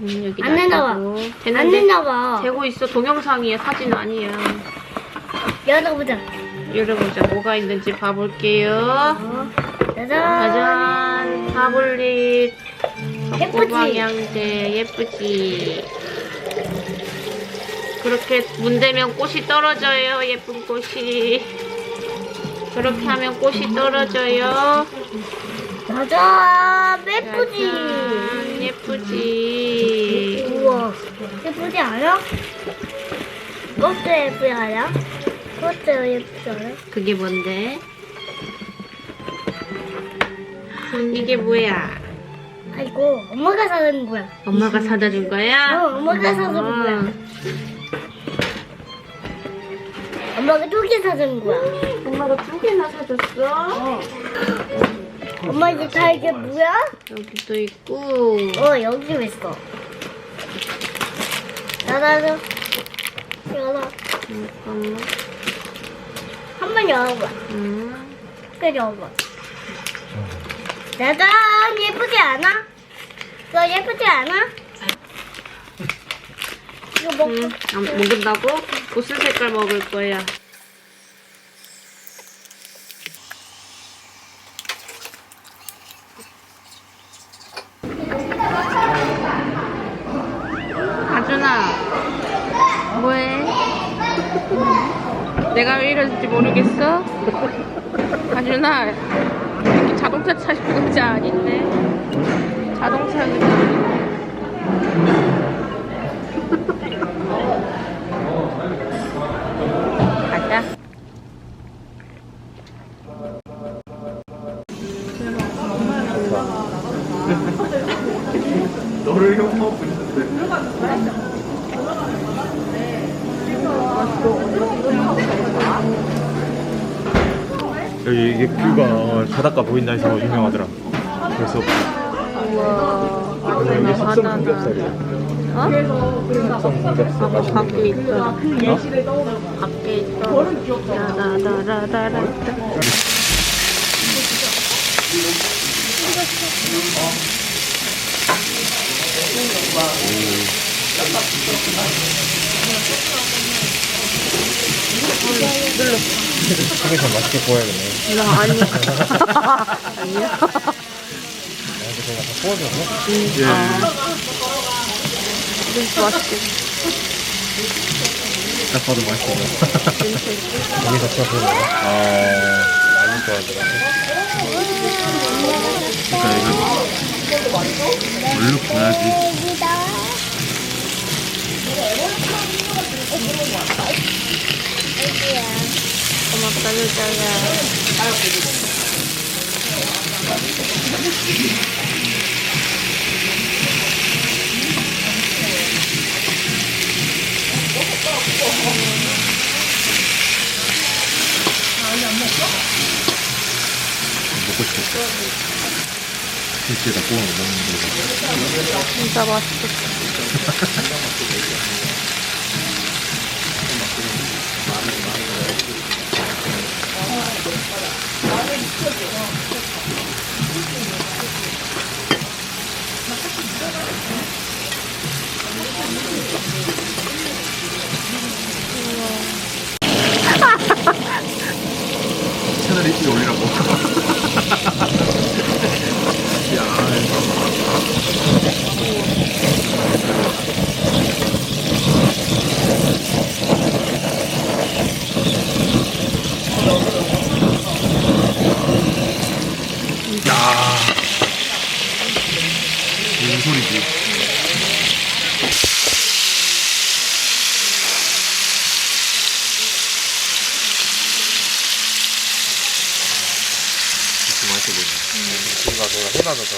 음, 여기 안 되나 봐. 안 됐나 봐. 되고 있어. 동영상이야. 사진 아니야. 열어보자. 열어보자. 뭐가 있는지 봐볼게요. 어, 짜잔. 짜잔. 타블릿. 예쁘지? 방향제 예쁘지? 그렇게 문대면 꽃이 떨어져요. 예쁜 꽃이. 그렇게 하면 꽃이 떨어져요. 짜잔. 예쁘지? 짜잔, 예쁘지? 우와. 예쁘지 않아? 그것도 예쁘지 않아? 그것도 예쁘지 않아? 그게 뭔데? 이게 뭐야? 아이고, 엄마가 사는 거야. 엄마가 사다 준 거야? 어, 엄마가 사준 거야. 엄마가 두 개 사준 거야. 엄마가 두 개나 사줬어? 엄마 이제 다 이게 뭐야? 여기도 있고. 어, 여기 왜 있어? 나나도 열어. 잠깐만. 한 번 열어봐. 음. 끝 열어봐. 짜잔! 예쁘지 않아? 이거 예쁘지 않아? 이거 먹고 음. 안 먹는다고? 무슨 색깔 먹을 거야? 아준아, 뭐해? 내가 왜 이러는지 모르겠어? 아준아, 자동차 차 의자 아닌데? 바닷가 보인다 해서 유명하더라. 그래서 우와. 여기 바다다. 삼겹살이야. 어? 숙성 삼겹살 아까 맛있는 밖에 거. 있더라. 어? 밖에 있더라. 삼겹살 맛있게 구워야겠네. 나 아니야. 아니야. 아, 근데 제가 다 구워줘서. 예. 아. 진짜 맛있겠다. 딱 봐도 맛있겠네. 여기서 쳐서 아, 아주 좋아하더라고. 그러니까 이거 물로 구워야지. 여자야. 먹고 싶었어. 김치에다 구워 먹는 거. 진짜 맛있겠다. 채널 일찍 올리라고. 야. 무슨 소리지? 맛있어 보이네. 지금가 제가 해남에서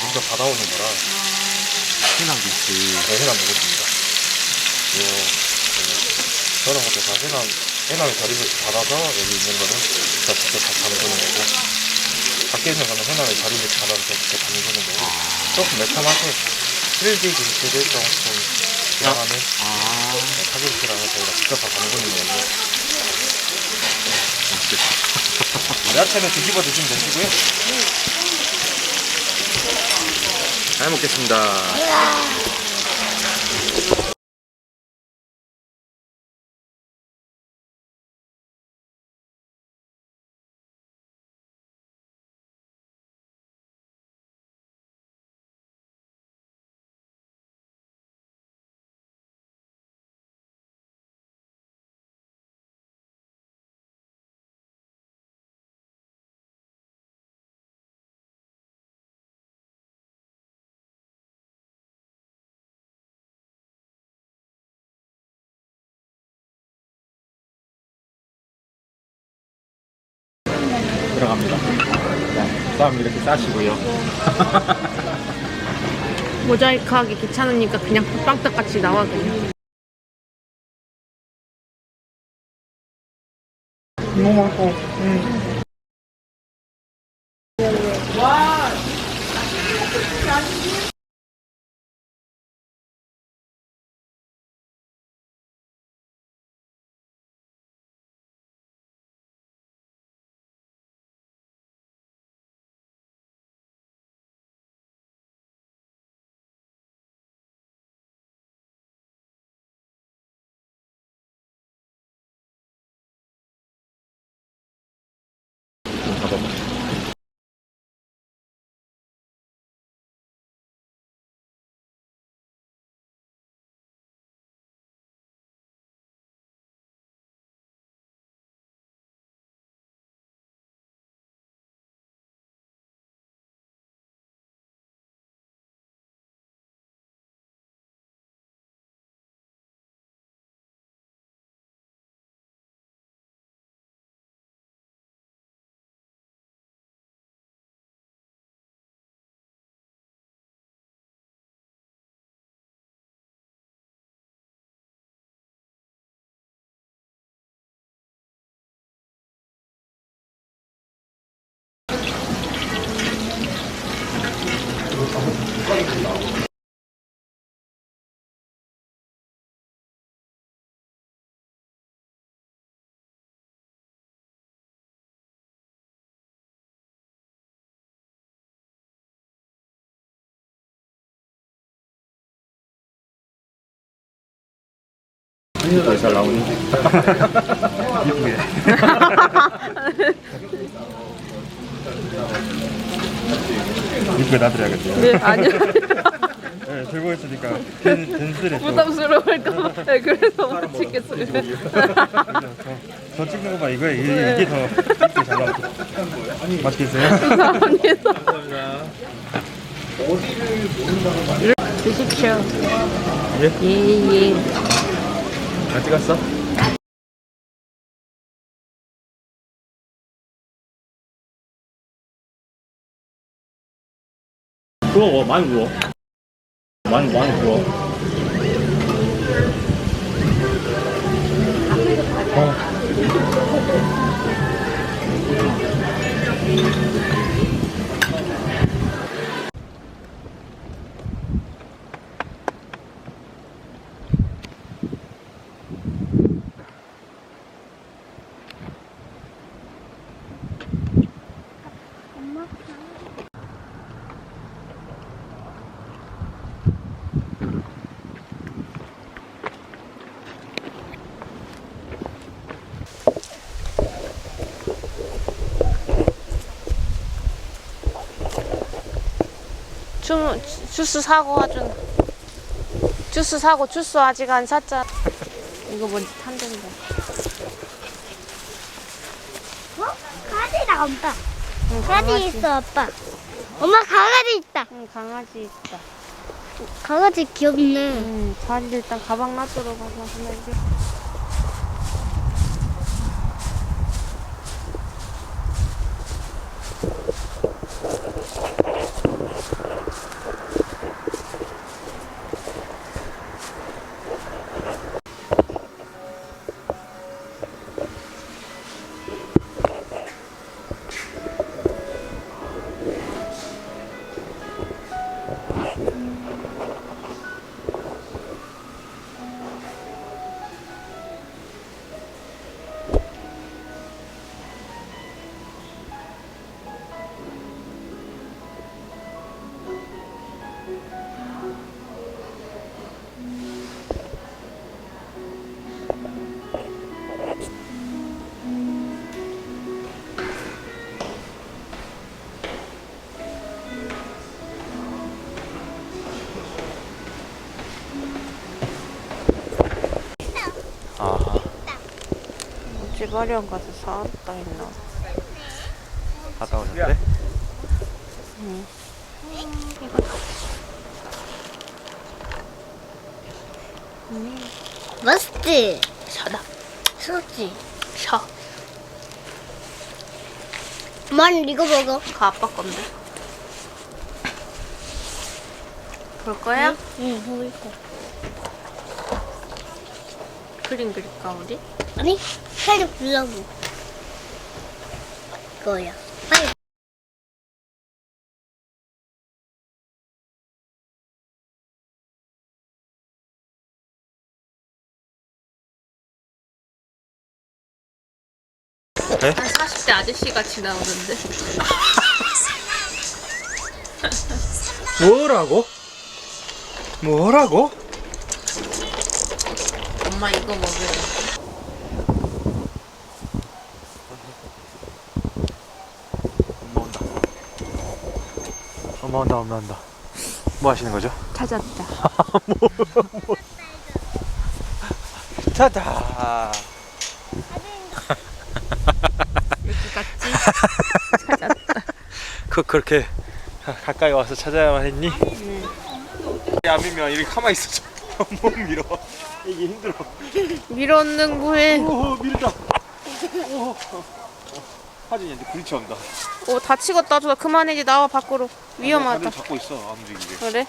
직접 받아오는 거라. 해남 김치. 네, 해남 먹었습니다. 요, 그, 저런 것도 다 해남, 해남에 자리를 받아서 여기 있는 거는 제가 직접 다 담그는 거고. 밖에 있는 거는 해남에 자리 밑에 받아서 이렇게 담그는 거고 조금 매콤하게 3D 김치를 조금 지나가는 아, 사김치라고 저희가 직접 다 담그는 거예요. 맛있겠다. 야채는 뒤집어 드시면 되시고요. 잘 먹겠습니다. 들어갑니다. 자, 쌈 이렇게 싸시고요. 모자이크 하기 귀찮으니까 그냥 빵떡 같이 나와 그냥. 이거 먹 고. 한유도 잘 나오니? 이쁘게. 이쁘게 놔드려야겠네요. 네, 아니요. 네, 들고 있으니까 댄, 댄스를 또. 부담스러울까봐. 네, 그래서 못 찍겠어요. 저, 저 찍는 거 봐. 이거, 이게, 이게 더 이쁘게 잘 나왔어. 맛있겠어요? 감사합니다. 드십시오. 예? 예, 예. 잘 찍었어? 구워, 많이 구워. 많이, 많이 구워. 주, 주스 사고 하준. 주스 사고 주스 아직 안 샀잖아. 이거 뭔지 탄댄다. 어? 강아지다, 엄마. 응, 강아지 있어, 아빠. 엄마 강아지 있다. 응, 강아지 있다. 강아지 귀엽네. 응, 자리 일단 가방 놔두러 가서 하면 대마령 가서 사왔다 했나? 갔다 오셨대? 맛있지? 샤다. 수지. 샤. 만 이거 먹어. 그 아빠 건데. 볼 거야? 응, 먹을 거. 그림 그릴까 우리? 아니, 살짝 불러고. 이거야. 빨리. 한 40대 아저씨 같이 나오는데. 뭐라고? 뭐라고? 엄마 이거 먹으래. 엄마 온다. 엄마 온다, 엄마 온다. 뭐 하시는 거죠? 찾았다. 찾아. 여기 같지? 찾았다. 그 그렇게 가- 가까이 와서 찾아야만 했니? 안 밀면 이렇게 가만히 있어. 못 밀어. 이게 힘들어. 밀었는 구해. 오 밀다. 오. 하진이한테 부딪혀 온다. 오 다치겠다. 저 그만해지 나와 밖으로. 위험하다. 잡고 있어 안 움직이게. 그래?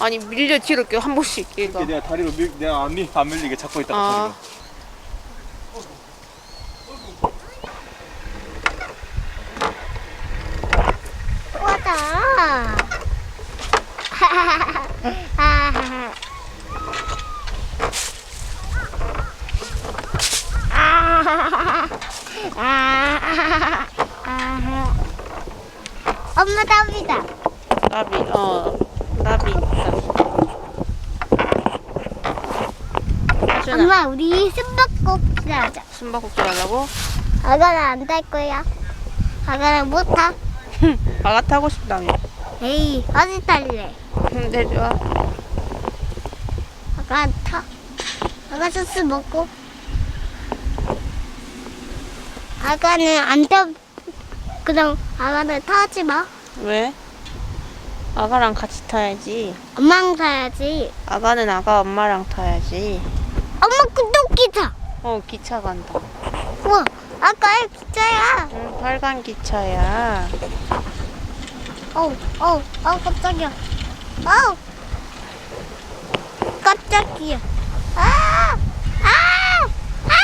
아니 밀려 뒤로 이렇게 한 번씩 얘가. 이렇게 내가 다리로 밀, 내가 안, 밀, 안 밀리게 잡고 있다가 아. 다리로. 와다. 엄마 답이다. 나비 어 나비 있다. 하준아 엄마 우리 숨바꼭질 하자. 숨바꼭질 하려고? 아가는 안 탈 거야. 아가는 못 타. 아가 타고 싶다며. 에이 어디 탈래? 근데 좋아. 아가 타. 아가 소스 먹고. 아가는 안 타. 그럼 아가는 타지 마. 왜? 아가랑 같이 타야지. 엄마랑 타야지. 아가는 아가 엄마랑 타야지. 엄마 그또 기차. 어 기차 간다. 우와 아까의 기차야. 응, 빨간 기차야. 어우 어우 어우 깜짝이야. 어우 깜짝이야. 아! 아! 아! 아!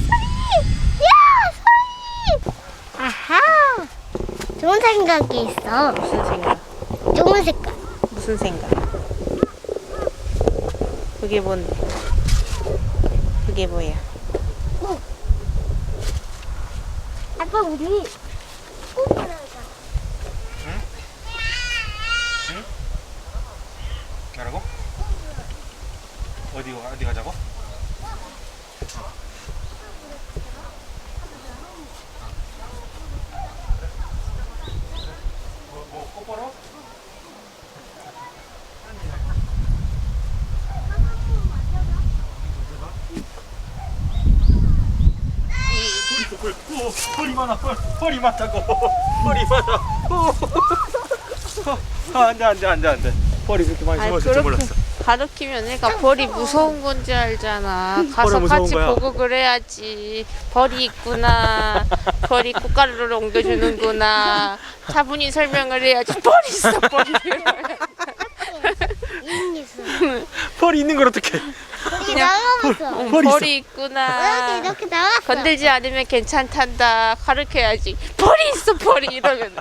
소리! 야! 소리! 아하! 좋은 생각이 있어. 무슨 생각? 좋은 색깔. 무슨 생각? 그게 뭔데? 그게 뭐야? 아빠 우리 꼭 가자. 가라고? 어디 어디 가자고? 펄이 많아 펄 펄이 많다고 펄이 많아 아, 안 돼 안 돼 안 돼 안돼 펄이 그렇게 많이 숨어있을 줄 몰랐어 가르치면 애가 벌이 무서운 건지 알잖아. 가서 벌이 무서운 같이 거야. 보고 그래야지. 벌이 있구나. 벌이 꽃가루를 옮겨주는구나. 차분히 설명을 해야지. 벌이 있어, 벌이. 있어. 펄이 있는 걸 어떡 응, 벌이. 벌이 있구나. 이렇게 이렇게 나갔어. 건들지 않으면 괜찮단다. 가르쳐야지. 벌이 있어, 벌이. 이러면.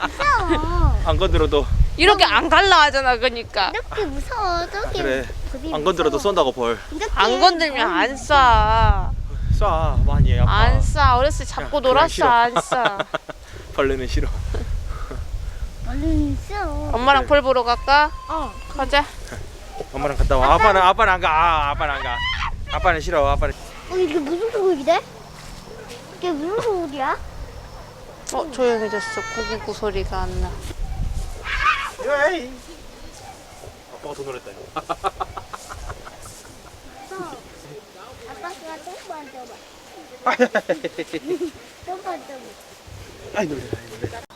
무서워. 안 건드려도 이렇게 안 갈라 하잖아, 그러니까. 이렇게 무서워. 저기 그래 벌이 안 건드려도 무서워. 쏜다고 벌 이렇게 안 건들면 안 싸. 쏴 많이 아파 안 싸. 어렸을 때 잡고 그냥- 그냥 놀았어, 싫어. 안 싸. 벌레는 싫어 얼른 있어. 엄마랑 벌 보러 갈까? 어. 가자. 엄마랑 갔다 와 아빠는 아빠는 안 가 아, 아빠는 안 가 아빠는 싫어 아빠는 어 이게 무슨 소리래? 이게 무슨 소리야? 어, 조용해졌어. 구구구 소리가 안 나. 에이 아빠가 더 놀랬다니 아빠가 또봐 아이, 또봐 또봐 아이 놀래, 아이 놀래.